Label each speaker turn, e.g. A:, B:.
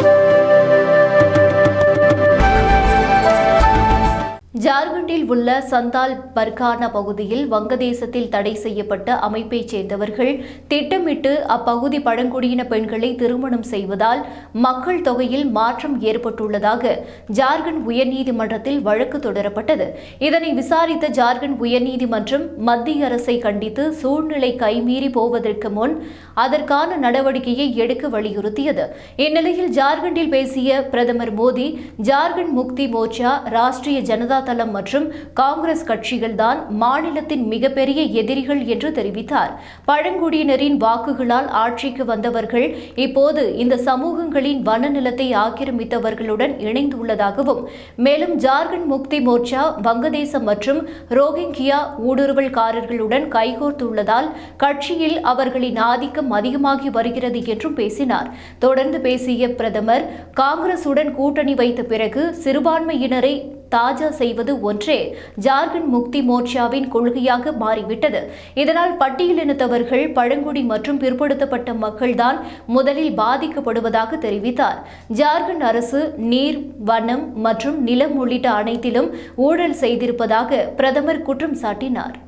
A: Thank you. ஜார்க்கண்டில் உள்ள சந்தால் பர்கானா பகுதியில் வங்கதேசத்தில் தடை செய்யப்பட்ட அமைப்பைச் சேர்ந்தவர்கள் திட்டமிட்டு அப்பகுதி பழங்குடியின பெண்களை திருமணம் செய்வதால் மக்கள் தொகையில் மாற்றம் ஏற்பட்டுள்ளதாக ஜார்க்கண்ட் உயர்நீதிமன்றத்தில் வழக்கு தொடரப்பட்டது. இதனை விசாரித்த ஜார்க்கண்ட் உயர்நீதிமன்றம் மத்திய அரசை கண்டித்து சூழ்நிலை கைமீறி போவதற்கு முன் அதற்கான நடவடிக்கையை எடுக்க வலியுறுத்தியது. இந்நிலையில் ஜார்க்கண்டில் பேசிய பிரதமர் மோடி ஜார்க்கண்ட் முக்தி மோர்ச்சா ராஷ்டிரிய ஜனதா தள தளம் மற்றும் காங்கிரஸ் கட்சிகள்தான் மாநிலத்தின் மிகப்பெரிய எதிரிகள் என்று தெரிவித்தார். பழங்குடியினரின் வாக்குகளால் ஆட்சிக்கு வந்தவர்கள் இப்போது இந்த சமூகங்களின் வனநிலத்தை ஆக்கிரமித்தவர்களுடன் இணைந்துள்ளதாகவும் மேலும் ஜார்க்கண்ட் முக்தி மோர்ச்சா வங்கதேசம் மற்றும் ரோஹிங்கியா ஊடுருவல்காரர்களுடன் கைகோர்த்துள்ளதால் கட்சியில் அவர்களின் ஆதிக்கம் அதிகமாகி வருகிறது என்றும் பேசினார். தொடர்ந்து பேசிய பிரதமர் காங்கிரசுடன் கூட்டணி வைத்த பிறகு சிறுபான்மையினரை தாஜா செய்வது ஒன்றே ஜார்க்கண்ட் முக்தி மோர்ச்சாவின் கொள்கையாக மாறிவிட்டது. இதனால் பட்டியலினத்தவர்கள் பழங்குடி மற்றும் பிற்படுத்தப்பட்ட மக்கள்தான் முதலில் பாதிக்கப்படுவதாக தெரிவித்தார். ஜார்க்கண்ட் அரசு நீர் வனம் மற்றும் நிலம் உள்ளிட்ட அனைத்திலும் ஊழல் செய்திருப்பதாக பிரதமர் குற்றம் சாட்டினார்.